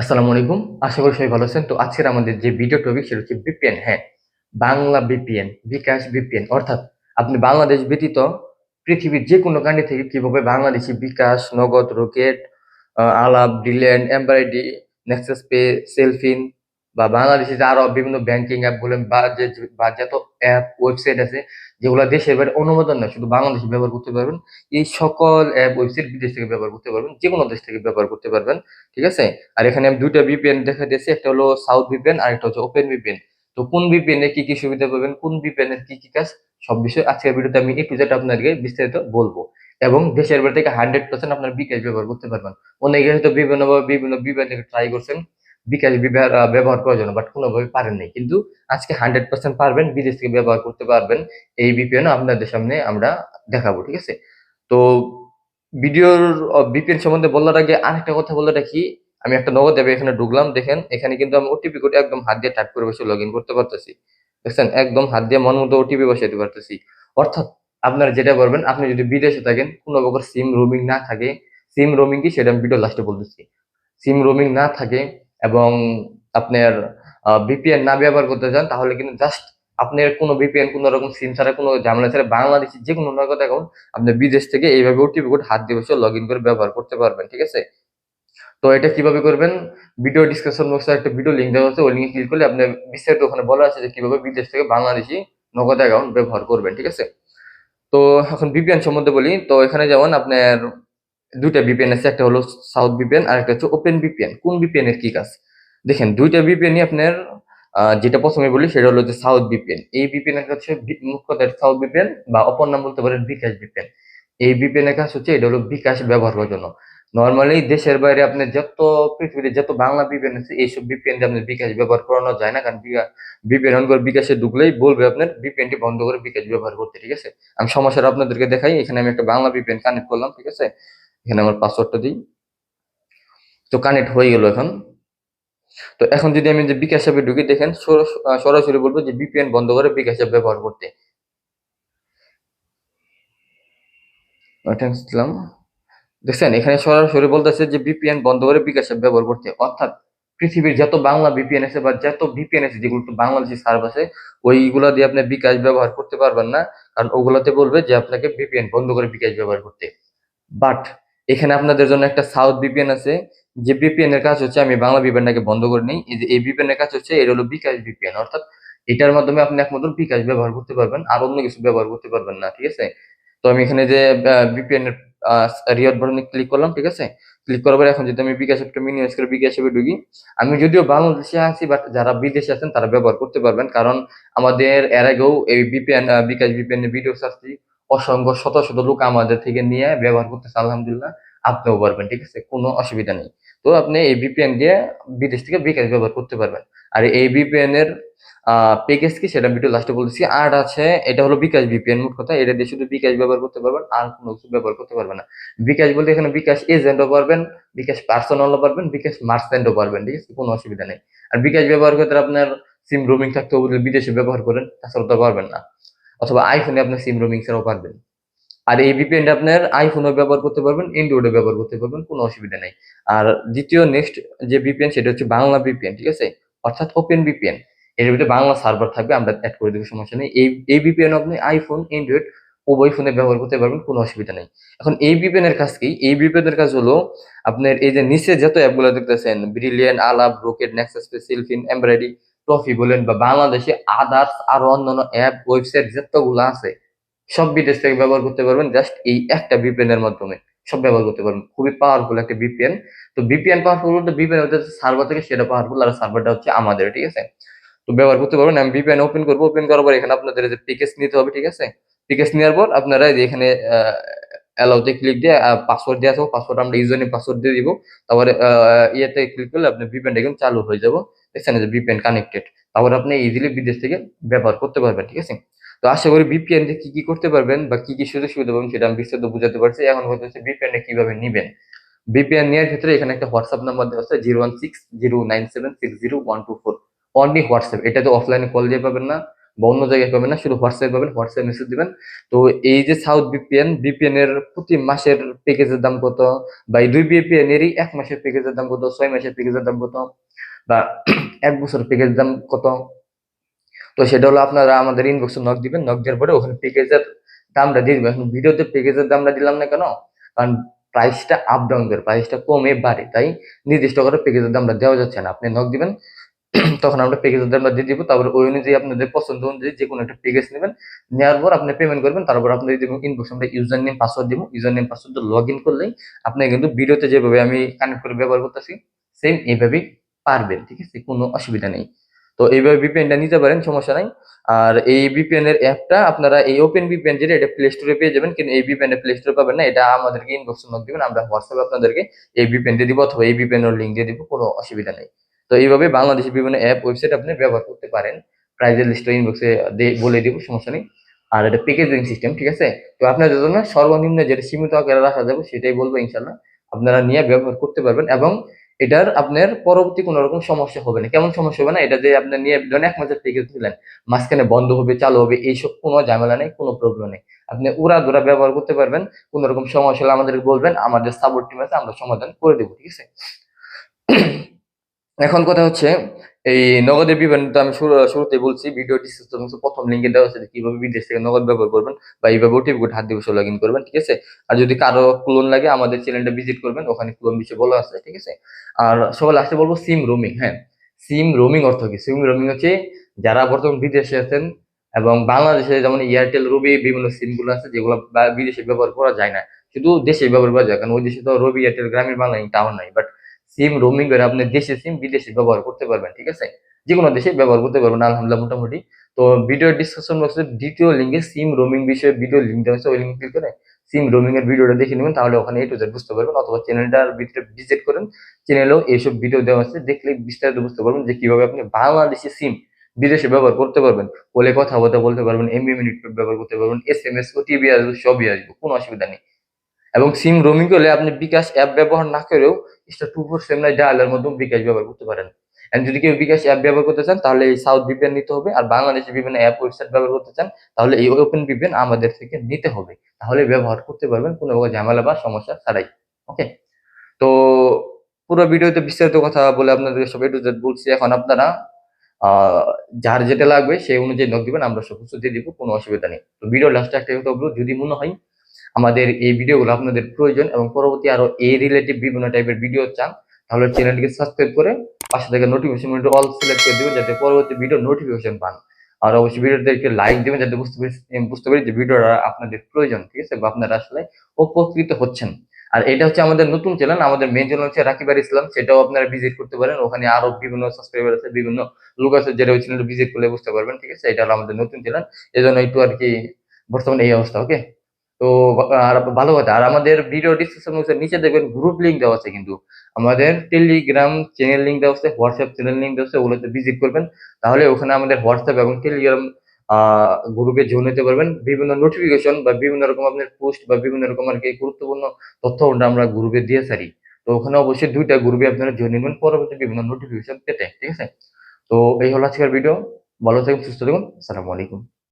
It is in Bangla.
আসসালামু আলাইকুম। আশা করি সবাই ভালো আছেন। তো আজকের আমাদের যে ভিডিও টপিক সেটা হচ্ছে বিপিএন হ্যাঁ বাংলা বিপিএন বিকাশ বিপিএন অর্থাৎ আপনি বাংলাদেশ ব্যতীত পৃথিবীর যে কোনো কান্ট্রি থেকে কীভাবে বাংলাদেশি বিকাশ, নগদ, রকেট আলাপ ডিল্যান্ড এমব্রয়ডারি নেক্সাস পে সেলফিন বা বাংলাদেশে যে আরও বিভিন্ন ব্যাংকিং অ্যাপ বলেন বা যে বা যত অ্যাপ ওয়েবসাইট আছে, যেগুলো দেশের বাইরে অনুমোদন না শুধু বাংলাদেশে ব্যবহার করতে পারবেন, এই সকল অ্যাপ ওয়েবসাইট বিদেশ থেকে ব্যবহার করতে পারবেন যে কোনো দেশ থেকে ব্যবহার করতে পারবেন, ঠিক আছে? আর এখানে আমি দুইটা ভিপিএন দেখা দিয়েছি, একটা হলো সাউথ ভিপিএন আর একটা হচ্ছে ওপেন ভিপিএন তো কোন ভিপিএন কি কি সুবিধা পাবেন, কোন ভিপিএন এর কি কি কাজ, সব বিষয়ে আজকের ভিডিওতে আমি একটু যেটা আপনাদেরকে বিস্তারিত বলব। এবং দেশের বাইরে থেকে হান্ড্রেড পার্সেন্ট আপনার বিকাশ ব্যবহার করতে পারবেন। অনেকে হয়তো বিভিন্নভাবে বিভিন্ন ভিপিএন থেকে ট্রাই করছেন বিকাশ ব্যবহার করার জন্য বাট কোনোভাবে পারেন নাই। কিন্তু আজকে হান্ড্রেড পার্সেন্ট পারবেন, বিদেশ থেকে ব্যবহার করতে পারবেন। এই ভিপিএন আপনাদের সামনে আমরা দেখাবো, ঠিক আছে? তো ভিডিওর বিপিএন সম্বন্ধে বলার আগে আরেকটা কথা বলে রাখি। আমি একটা নগদ অ্যাপে এখানে ঢুকলাম, দেখেন, এখানে কিন্তু আমি ওটিপি কোড একদম হাত দিয়ে টাইপ করে বসে লগ ইন করতে পারতেছি। দেখছেন? একদম হাত দিয়ে মন মতো ওটিপি বসাইতে পারতেছি। অর্থাৎ আপনারা যেটা করবেন আপনি যদি বিদেশে থাকেন, কোনো প্রকার সিম রোমিং না থাকে সিম রোমিং কি? সেটা আমি ভিডিও লাস্টে বলতেছি। সিম রোমিং না থাকে এবং আপনার ভিপিএন না ব্যবহার করতে চান, তাহলে কিন্তু জাস্ট আপনার কোনো ভিপিএন কোনো রকম সিম ছাড়া, কোনো ঝামেলা ছাড়া বাংলাদেশি যে কোনো নগদ অ্যাকাউন্ট আপনি বিদেশ থেকে এইভাবে ওটিপি কোড হাত দিয়ে বসে লগ ইন করে ব্যবহার করতে পারবেন, ঠিক আছে? তো এটা কীভাবে করবেন? ভিডিও ডিসক্রিপশন বক্সে একটা ভিডিও লিঙ্ক দেওয়া আছে, ওই লিঙ্কে ক্লিক করলে আপনি বিস্তারিত ওখানে বলা আছে যে কীভাবে বিদেশ থেকে বাংলাদেশি নগদ অ্যাকাউন্ট ব্যবহার করবেন, ঠিক আছে? তো এখন ভিপিএন সম্বন্ধে বলি, তো এখানে যেমন আপনার দুইটা ভিপিএন আছে একটা হলো সাউথ ভিপিএন আর একটা হচ্ছে ওপেন ভিপিএন কোন ভিপিএন এর কি কাজ দেখেন দুইটা ভিপিএনই আপনার যেটা প্রথমে বলি সেটা হলো যে সাউথ ভিপিএন এই ভিপিএন এর হচ্ছে মুখ্যত সাউথ ভিপিএন বা অপর নাম বলতে পারেন বিকাশ ভিপিএন এই ভিপিএন এর কাজ হচ্ছে এটা হলো বিকাশ ব্যবহার করার জন্য নর্মালি দেশের বাইরে আপনার যত পৃথিবীতে যত বাংলা ভিপিএন আছে এইসব ভিপিএন দিয়ে আপনার বিকাশ ব্যবহার করানো যায় না কারণ ভিপিএন অন করে বিকাশে ঢুকলেই বলবে আপনার ভিপিএন টি বন্ধ করে বিকাশ ব্যবহার করতে ঠিক আছে আমি সমস্যাটা আপনাদেরকে দেখাই এখানে আমি একটা বাংলা ভিপিএন কানেক্ট করলাম ঠিক আছে এখানে আমার পাসওয়ার্ডটা দিই। তো কানেক্ট হয়ে গেল এখন। তো এখন যদি আমি যে বিকাশ অ্যাপে ঢুকি, দেখেন সর- সরাসরি বলব যে বিপিএন বন্ধ করে বিকাশ অ্যাপ ব্যবহার করতে। দেখছেন, এখানে সরাসরি বলতেছে যে বিপিএন বন্ধ করে বিকাশ অ্যাপ ব্যবহার করতে। অর্থাৎ পৃথিবীর যত বাংলা বিপিএন আছে বা যত বিপিএন আছে, যেগুলো বাংলাদেশি সার্ভ আছে, ওইগুলা দিয়ে আপনি বিকাশ ব্যবহার করতে পারবেন না। কারণ ওগুলাতে বলবে যে আপনাকে বিপিএন বন্ধ করে বিকাশ ব্যবহার করতে। বাট এখানে আপনাদের জন্য একটা সাউথ বিপিএন আছে। যে ভিপিএন এর কাজ হচ্ছে, আমি বাংলা ভিপিএনটাকে বন্ধ করে নিই। এই যে, এই ভিপিএন এর কাজ হচ্ছে এটা হলো বিকাশ বিপিএন অর্থাৎ এটার মাধ্যমে আপনি একমাত্র বিকাশ ব্যবহার করতে পারবেন, আর অন্য কিছু ব্যবহার করতে পারবেন না, ঠিক আছে? তো আমি এখানে যে বিপিএন এর রিয়ড বাটনে ক্লিক করলাম, ঠিক আছে? ক্লিক করার পরে এখন যদি আমি বিকাশ অ্যাপটা মিনিমাইজ করে বিকাশ অ্যাপে ঢুকি, আমি যদিও বাংলাদেশে আছি বাট যারা বিদেশে আছেন, তারা ব্যবহার করতে পারবেন। কারণ আমাদের, এর আগেও এই বিপিএন বিকাশ বিপিএন ভিডিও সার্চি অসংখ্য শত শত লোক আমাদের থেকে নিয়ে ব্যবহার করতেছে, আলহামদুলিল্লাহ। আপনিও পারবেন, ঠিক আছে? কোনো অসুবিধা নেই। তো আপনি এই ভিপিএন দিয়ে বিদেশ থেকে বিকাশ ব্যবহার করতে পারবেন। আর এই ভিপিএন এর প্যাকেজ কি সেটা ভিডিও লাস্টে বলতেছি। আর আছে, এটা হলো বিকাশ ভিপিএন মোট কথা। এটা দিয়ে শুধু বিকাশ ব্যবহার করতে পারবেন, আর কোনো কিছু ব্যবহার করতে পারবেন না। বিকাশ বলতে এখানে বিকাশ এজেন্টও পারবেন, বিকাশ পার্সোনালও পারবেন, বিকাশ মার্চেন্টও পারবেন, ঠিক আছে? কোনো অসুবিধা নেই। আর বিকাশ ব্যবহার করতে আপনার সিম রোমিং থাকতে বিদেশে ব্যবহার করেন, তাছাড়া তো পারবেন না। অথবা আইফোনে আপনার সিম রোমিং ছাড়াও পারবেন আর এই ভিপিএনটা আপনার আইফোনও ব্যবহার করতে পারবেন অ্যান্ড্রয়েডও ব্যবহার করতে পারবেন, কোনো অসুবিধা নেই। আর দ্বিতীয় নেক্সট যে ভিপিএন সেটা হচ্ছে বাংলা ভিপিএন ঠিক আছে? অর্থাৎ ওপেন ভিপিএন এর ভিতরে বাংলা সার্ভার থাকবে, আমরা অ্যাড করে দেবো, সমস্যা নেই। এই এই ভিপিএন আপনি আইফোন অ্যান্ড্রয়েড উভয় ফোনে ব্যবহার করতে পারবেন, কোনো অসুবিধা নেই। এখন এই ভিপিএন এর কাজ কি? এই ভিপিএন এর কাজ হলো আপনার এই যে নিচে যত অ্যাপগুলো দেখতেছেন Brilliant Alap Rocket Nexus CellFin embroidery trophy বলেন বা বাংলাদেশে আদার্স আরও অন্যান্য অ্যাপ ওয়েবসাইট যতগুলো আছে, সব বিদেশ থেকে ব্যবহার করতে পারবেন জাস্ট এই একটা ভিপিএন এর মাধ্যমে। সব ব্যবহার করতে পারবেন। খুবই পাওয়ারফুল একটা বিপিএন তো বিপিএন পাওয়ারফুল বলতে ভিপিএন হচ্ছে সার্ভার থেকে সেটা পাওয়ারফুল আর সার্ভারটা হচ্ছে আমাদের, ঠিক আছে? তো ব্যবহার করতে পারবেন। আমি বিপিএন ওপেন করব। ওপেন করার পর এখানে আপনাদের যে প্যাকেজ নিতে হবে, ঠিক আছে? প্যাকেজ নেওয়ার পর আপনারা এখানে অ্যালাউতে ক্লিক দিয়ে পাসওয়ার্ড দেওয়া থাকব পাসওয়ার্ড আমরা ইউজার পাসওয়ার্ড দিয়ে দিব। তারপরে ইয়েতে ক্লিক করলে আপনার ভিপিএনটা কিন্তু চালু হয়ে যাব। দেখছেন যে ভিপিএন কানেক্টেড তারপরে আপনি ইজিলি বিদেশ থেকে ব্যবহার করতে পারবেন, ঠিক আছে? তো আশা করি ভিপিএন দিয়ে কি কি করতে পারবেন বা কি কি সুযোগ সুবিধা পাবেন সেটা আমি বিস্তারিত বুঝাতে পারছি। এখন কথা হচ্ছে ভিপিএন এ কীভাবে নিবেন? ভিপিএন নেওয়ার ক্ষেত্রে এখানে একটা হোয়াটসঅ্যাপ নাম্বার দেওয়া আছে zero one six zero nine seven six zero one two four only WhatsApp এটা তো অফলাইনে কল দিয়ে পাবেন না বা অন্য জায়গায় পাবেন না, শুধু হোয়াটসঅ্যাপ পাবেন হোয়াটসঅ্যাপ মেসেজ দিবেন। তো এই যে সাউথ বিপিএন বিপিএন এর প্রতি মাসের প্যাকেজের দাম কত? বা এই দুই বিপিএন এরই এক মাসের প্যাকেজের দাম কত? ছয় মাসের প্যাকেজের দাম কত? বা এক বছর প্যাকেজের দাম কত? তো সেটা হলো আপনারা আমাদের ইনবক্সে নক দিবেন নক দেওয়ার পরে ওখানে প্যাকেজের দামটা দিয়ে দিবেন। এখন ভিডিওতে প্যাকেজের দামটা দিলাম না কেন? কারণ প্রাইসটা আপ ডাউন করে প্রাইসটা কমে বাড়ে, তাই নির্দিষ্ট করে প্যাকেজের দামটা দেওয়া যাচ্ছে না। আপনি নক দিবেন, তখন আমরা প্যাকেজের দামটা দিয়ে দিব। তারপর ওই অনুযায়ী আপনাদের পছন্দ অনুযায়ী যে কোনো একটা প্যাকেজ নেবেন। নেওয়ার পর আপনি পেমেন্ট করবেন, তারপর আপনাদের ইনবক্স আমরা ইউজার নেম পাসওয়ার্ড দিব। User name password log in করলেই আপনি কিন্তু ভিডিওতে যেভাবে আমি কানেক্ট করে ব্যবহার করতেছি সেম এইভাবেই পারবেন, ঠিক আছে? কোনো অসুবিধা নেই। তো এইভাবে ভিপিএনটা নিতে পারেন, সমস্যা নাই। আর এই ভিপিএন এর অ্যাপটা আপনারা এই ওপেন ভিপিএন যেটা, এটা প্লে স্টোরে পেয়ে যাবেন, কিন্তু এই ভিপিএন প্লে স্টোরে পাবেন না। এটা আমাদেরকে ইনবক্স নক দিবেন, আমরা হোয়াটসঅ্যাপে আপনাদেরকে এই ভিপিএন দিয়ে দিব অথবা এই ভিপিএন এর লিঙ্ক দিয়ে দিব, কোনো অসুবিধা নেই। তো এইভাবে বাংলাদেশের বিভিন্ন অ্যাপ ওয়েবসাইট আপনি ব্যবহার করতে পারেন। প্রাইজের লিস্টটা ইনবক্সে বলে দিব, সমস্যা নেই। আর এটা প্যাকেজিং সিস্টেম ঠিক আছে? তো আপনাদের জন্য সর্বনিম্ন যেটা সীমিত আকারে রাখা যাবে, সেটাই বলব ইনশাল্লাহ আপনারা নিয়ে ব্যবহার করতে পারবেন এবং এটার আপনার পরবর্তী কোনো রকম সমস্যা হবে না। কেমন সমস্যা হবে না? এটা যে আপনার নিয়ে ধরেন এক মাসের থেকে দিলেন মাঝখানে বন্ধ হবে, চালু হবে, এইসব কোনো ঝামেলা নেই, কোনো প্রবলেম নেই। আপনি উড়া দুরা ব্যবহার করতে পারবেন, কোনো রকম সমস্যা হলে আমাদের বলবেন, আমাদের সাপোর্ট টিম আছে, আমরা সমাধান করে দেবো, ঠিক আছে? এখন কথা হচ্ছে এই নগদের বিবরণ তো আমি শুরু শুরুতে বলছি ভিডিও ডিসক্রিপশন প্রথম লিঙ্কে দেওয়া আছে কীভাবে বিদেশ থেকে নগদ ব্যবহার করবেন বা এইভাবে ওটিপি কোড হাত দিয়ে লগ ইন করবেন, ঠিক আছে? আর যদি কারও ক্লোন লাগে, আমাদের চ্যানেলটা ভিজিট করবেন, ওখানে ক্লোন বিষয়ে বলা আছে, ঠিক আছে? আর সবাই লাস্টে বলব সিম রোমিং হ্যাঁ? সিম রোমিং অর্থ কি? সিম রোমিং হচ্ছে যারা বর্তমান বিদেশে আছেন এবং বাংলাদেশে যেমন এয়ারটেল রবি বিভিন্ন সিমগুলো আছে, যেগুলো বিদেশে ব্যবহার করা যায় না। শুধু দেশে ব্যবহার করা যায়, কারণ ওই দেশে তো রবি এয়ারটেল গ্রামীণ বাংলা টাওয়ার নাই বাট সিম রোমিং করে আপনি দেশে সিম বিদেশে ব্যবহার করতে পারবেন, ঠিক আছে? যে কোনো দেশে ব্যবহার করতে পারবেন, আলহামদুলিল্লাহ মোটামুটি। তো ভিডিও ডিসকাশন বক্সে দ্বিতীয় লিঙ্কে সিম রোমিং বিষয়ে ভিডিও লিঙ্ক দেওয়া আছে, ওই লিঙ্ক ক্লিক করে সিম রোমিং এর ভিডিওটা দেখে নেবেন, তাহলে ওখানে এ টু জেড বুঝতে পারবেন, অথবা চ্যানেলটার ভিতরে ভিজিট করেন চ্যানেলেও এইসব ভিডিও দেওয়া আছে, দেখলে বিস্তারিত বুঝতে পারবেন যে কীভাবে আপনি বাংলাদেশি সিম বিদেশে ব্যবহার করতে পারবেন। বলে কথা বলতে বলতে পারবেন এমবি মিনিট ব্যবহার করতে পারবেন এস এম এস ও টিভি আসবে, সবই আসবে, কোনো অসুবিধা নেই। এবং সিম রোমিং করলে আপনি বিকাশ অ্যাপ ব্যবহার না করেও স্টার টু ফোর সেভেন ডায়ালের মাধ্যমে বিকাশ ব্যবহার করতে পারেন। এন্ড যদি কেউ বিকাশ অ্যাপ ব্যবহার করতে চান, তাহলে এই সাউথ ভিপিএন নিতে হবে। আর বাংলাদেশের বিভিন্ন অ্যাপ ওয়েবসাইট ব্যবহার করতে চান, তাহলে এই ওপেন ভিপিএন আমাদের থেকে নিতে হবে। তাহলে ব্যবহার করতে পারবেন, কোনো প্রকার ঝামেলা বা সমস্যা ছাড়াই। ওকে তো পুরো ভিডিওতে বিস্তারিত কথা বলে আপনাদের সব একটু বলছি। এখন আপনারা যার যেটা লাগবে সেই অনুযায়ী নক দিবেন, আমরা সব কিছু দিয়ে দিব, কোনো অসুবিধা নেই। তো ভিডিও লাস্টে একটা কথা বলব। যদি মনে হয় আমাদের এই ভিডিওগুলো আপনাদের প্রয়োজন এবং পরবর্তী আরও এই রিলেটিভ বিভিন্ন টাইপের ভিডিও চান, তাহলে চ্যানেলটিকে সাবস্ক্রাইব করে পাশে থেকে নোটিফিকেশন অল সিলেক্ট করে দিবেন যাতে পরবর্তী ভিডিও নোটিফিকেশন পান। আর অবশ্যই ভিডিওদেরকে লাইক দিবেন যাতে বুঝতে পারি বুঝতে পারি যে ভিডিওটা আপনাদের প্রয়োজন, ঠিক আছে? বা আপনারা আসলে উপকৃত হচ্ছেন। আর এটা হচ্ছে আমাদের নতুন চ্যানেল আমাদের মেন চ্যানেল হচ্ছে রাকিবার ইসলাম, সেটাও আপনারা ভিজিট করতে পারেন। ওখানে আরও বিভিন্ন সাবস্ক্রাইবার আছে, বিভিন্ন লোক আছে যেটা ওই চ্যানেল ভিজিট করলে বুঝতে পারবেন, ঠিক আছে? এটা হলো আমাদের নতুন চ্যানেল এই জন্য একটু আর কি বর্তমানে এই অবস্থা ওকে তো ভালো কথা, আর আমাদের ভিডিও ডিসক্রিপশন বক্সের নিচে দেখবেন গ্রুপ লিংক দেওয়া আছে কিন্তু। আমাদের টেলিগ্রাম চ্যানেল লিংক দেওয়া আছে হোয়াটসঅ্যাপ চ্যানেল লিংক দেওয়া আছে, ওগুলোতে ভিজিট করবেন। তাহলে ওখানে আমাদের হোয়াটসঅ্যাপ এবং টেলিগ্রাম গ্রুপে জয়েন হতে পারবেন। বিভিন্ন নোটিফিকেশন বা বিভিন্ন রকম আপনার পোস্ট বা বিভিন্ন রকম আর কি গুরুত্বপূর্ণ তথ্য আমরা গ্রুপে দিয়ে সারি তো ওখানে অবশ্যই দুইটা গ্রুপে আপনারা জয়েন নেবেন, পরবর্তী বিভিন্ন নোটিফিকেশন পেতে, ঠিক আছে? তো এই হলো আজকের ভিডিও ভালো থাকুন, সুস্থ থাকুন। আসসালামু আলাইকুম।